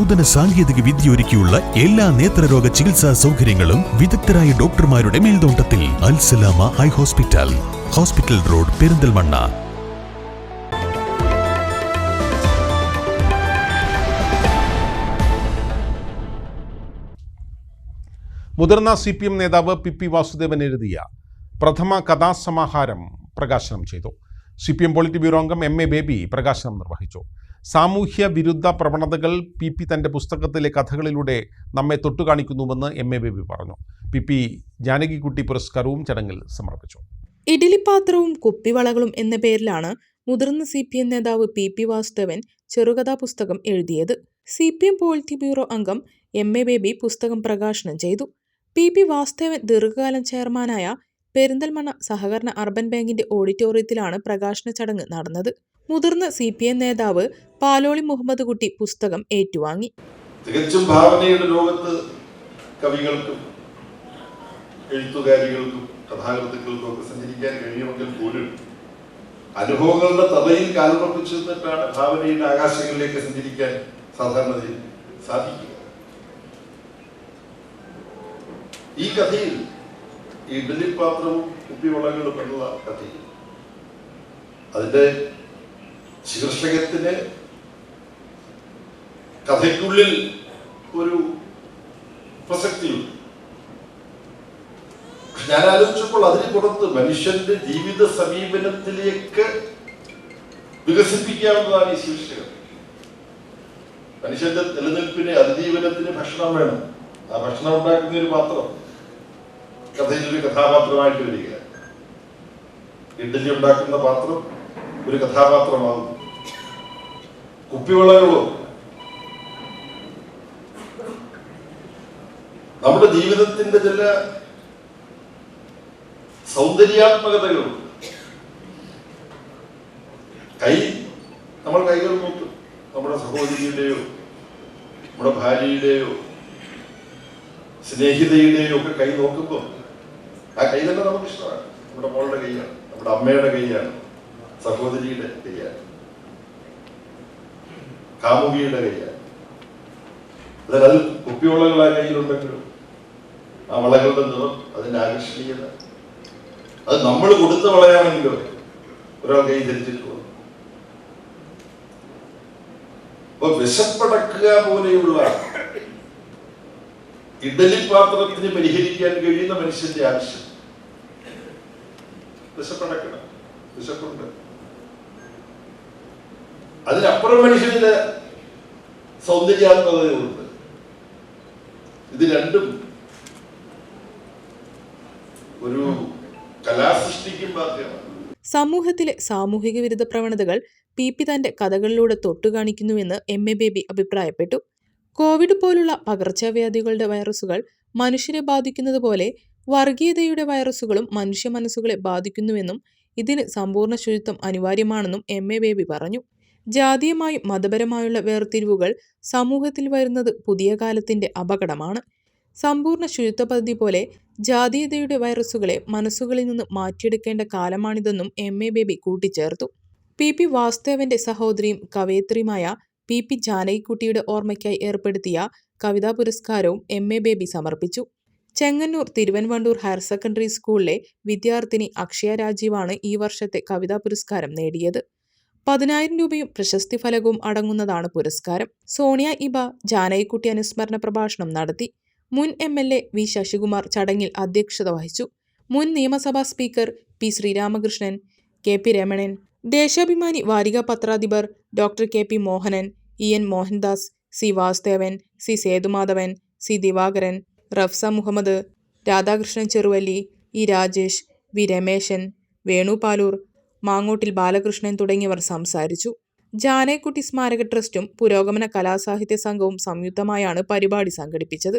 നൂതന സാങ്കേതിക വിദ്യ ഒരുക്കിയുള്ള എല്ലാ നേത്രരോഗ ചികിത്സാ സൗകര്യങ്ങളും വിദഗ്ധരായ ഡോക്ടർമാരുടെ മേൽനോട്ടത്തിൽ. Alsalama high hospital. Hospital road Perinthalmanna. മുതിർന്ന സി പി എം നേതാവ് പി പി വാസുദേവൻ എഴുതിയ പ്രഥമ കഥാസമാഹാരം പ്രകാശനം ചെയ്തു. C P M polit bureau അംഗം എം എ ബേബി പ്രകാശനം നിർവഹിച്ചു. സാമൂഹ്യ വിരുദ്ധ പ്രവണതകൾ പി പി തന്റെ പുസ്തകത്തിലെ കഥകളിലൂടെ നമ്മെ തൊട്ടുകാണിക്കുന്നുവെന്ന് എം എ ബേബി പറഞ്ഞു. പി പി ജാനകിക്കുട്ടി പുരസ്കാരവും ചടങ്ങിൽ സമർപ്പിച്ചു. ഇഡലിപ്പാത്രവും കുപ്പിവളകളും എന്ന പേരിലാണ് മുതിർന്ന സി പി എം നേതാവ് പി പി വാസുദേവൻ ചെറുകഥാ പുസ്തകം എഴുതിയത്. C P M polit bureau അംഗം എം എ ബേബി പുസ്തകം പ്രകാശനം ചെയ്തു. പി പി വാസുദേവൻ ദീർഘകാലം ചെയർമാനായ പെരിന്തൽമണ്ണ സഹകരണ അർബൻ ബാങ്കിന്റെ ഓഡിറ്റോറിയത്തിലാണ് പ്രകാശന ചടങ്ങ് നടന്നത്. മുതിർന്ന സി പി എം നേതാവ് പാലോളി മുഹമ്മദ് കുട്ടി പുസ്തകം ഏറ്റുവാങ്ങി. തികച്ചും ഭാവനയുടെ ലോകത്ത് കവികൾക്കും എഴുത്തുകാരികൾക്കും കഥാകൃത്തുക്കൾക്കും ഒക്കെ സഞ്ചരിക്കാൻ കഴിയുമെങ്കിൽ പോലും അനുഭവങ്ങളുടെ തലയിൽ കാലുറപ്പിച്ചു നിന്നിട്ടാണ് ഭാവനയുടെ ആകാശങ്ങളിലേക്ക് സഞ്ചരിക്കാൻ സാധാരണ സാധിക്കുക. ഈ കഥയിൽ ഈ ബലിപാത്രവും കുപ്പിവളങ്ങളും എന്നുള്ള കഥയിൽ അതിന്റെ ശീർഷകത്തിന് കഥയ്ക്കുള്ളിൽ ഒരു പ്രസക്തിയുണ്ട്. ഞാൻ ആലോചിച്ചപ്പോൾ അതിന് പുറത്ത് മനുഷ്യന്റെ ജീവിത സമീപനത്തിലേക്ക് വികസിപ്പിക്കാവുന്നതാണ് ഈ ശീർഷകം മനുഷ്യന്റെ നിലനിൽപ്പിന് അതിജീവനത്തിന് ഭക്ഷണം വേണം. ആ ഭക്ഷണം ഉണ്ടാക്കുന്ന ഒരു പാത്രം കഥയിൽ ഒരു കഥാപാത്രമായിട്ട് വരിക ഇഡ്ഡലി ഉണ്ടാക്കുന്ന പാത്രം ഒരു കഥാപാത്രമാകും. കുപ്പിവളകളോ നമ്മുടെ ജീവിതത്തിന്റെ ചില സൗന്ദര്യാത്മകതകളുണ്ട് കൈ നമ്മൾ കൈകൾ നോക്കും നമ്മുടെ സഹോദരിയുടെയോ നമ്മുടെ ഭാര്യയുടെയോ സ്നേഹിതയുടെയോ ഒക്കെ കൈ നോക്കുമ്പോൾ ആ കൈ തന്നെ നമുക്ക് ഇഷ്ടമാണ് നമ്മുടെ മോളുടെ കൈയാണ് നമ്മുടെ അമ്മയുടെ കൈയാണ്. സഹോദരിയുടെ കൈയാണ് കാമുകിയുടെ കൈയാണ് അതായത് അത് കുപ്പിവളകൾ ആ കയ്യിലുണ്ടെങ്കിലും ആ വളകളുടെ നിറം അതിന്റെ ആകർഷണീയത. അത് നമ്മൾ കൊടുത്ത വളയാണെങ്കിലോ ഒരാൾ കൈ ധരിച്ചിട്ട് പോകും അപ്പൊ വിശപ്പടക്കുക പോലെയുള്ള ഇഡലി പാത്രത്തിന് പരിഹരിക്കാൻ കഴിയുന്ന മനുഷ്യന്റെ ആവശ്യം. വിശപ്പടക്കണം. വിശപ്പുണ്ട്. അതിനപ്പുറം മനുഷ്യന്റെ സൗന്ദര്യാത്മകതയുണ്ട് ഇത് രണ്ടും ഒരു കലാസൃഷ്ടിക്കും ബാധ്യമാണ്. സമൂഹത്തിലെ സാമൂഹിക വിരുദ്ധ പ്രവണതകൾ പി പി തന്റെ കഥകളിലൂടെ തൊട്ടുകാണിക്കുന്നുവെന്ന് എം എ ബേബി അഭിപ്രായപ്പെട്ടു. കോവിഡ് പോലുള്ള പകർച്ചവ്യാധികളുടെ വൈറസുകൾ മനുഷ്യരെ ബാധിക്കുന്നത് പോലെ വർഗീയതയുടെ വൈറസുകളും മനുഷ്യ മനസ്സുകളെ ബാധിക്കുന്നുവെന്നും ഇതിന് സമ്പൂർണ ശുചിത്വം അനിവാര്യമാണെന്നും എം എ ബേബി പറഞ്ഞു. ജാതീയമായും മതപരമായുള്ള വേർതിരിവുകൾ സമൂഹത്തിൽ വരുന്നത് പുതിയ കാലത്തിന്റെ അപകടമാണ്. സമ്പൂർണ ശുചിത്വ പദ്ധതി പോലെ ജാതീയതയുടെ വൈറസുകളെ മനസ്സുകളിൽ നിന്ന് മാറ്റിയെടുക്കേണ്ട കാലമാണിതെന്നും എം എ ബേബി കൂട്ടിച്ചേർത്തു. പി പി വാസുദേവന്റെ സഹോദരിയും കവയത്രിയുമായ പി പി ജാനകിക്കുട്ടിയുടെ ഓർമ്മയ്ക്കായി ഏർപ്പെടുത്തിയ കവിതാ പുരസ്കാരവും എം എ ബേബി സമർപ്പിച്ചു. ചെങ്ങന്നൂർ തിരുവൻവണ്ടൂർ ഹയർ സെക്കൻഡറി സ്കൂളിലെ വിദ്യാർത്ഥിനി അക്ഷയ രാജീവാണ് ഈ വർഷത്തെ കവിതാ പുരസ്കാരം നേടിയത്. പതിനായിരം രൂപയും പ്രശസ്തി ഫലകവും അടങ്ങുന്നതാണ് പുരസ്കാരം. സോണിയ ഇബ ജാനകിക്കുട്ടി അനുസ്മരണ പ്രഭാഷണം നടത്തി. മുൻ M L A V Sasikumar ചടങ്ങിൽ അധ്യക്ഷത വഹിച്ചു. മുൻ നിയമസഭാ speaker P Sreeramakrishnan K P Ramanan Deshabhimani വാരിക പത്രാധിപർ doctor K P Mohanan E N Mohandas C Vasudevan C Sethumadhavan C Divakaran Rafsa Muhammad Radhakrishnan Cheruvalli E Rajesh V Rameshan Venu Palur Mangottil Balakrishnan തുടങ്ങിയവർ സംസാരിച്ചു. ജാനേക്കുട്ടി സ്മാരക ട്രസ്റ്റും പുരോഗമന കലാസാഹിത്യ സംഘവും സംയുക്തമായാണ് പരിപാടി സംഘടിപ്പിച്ചത്.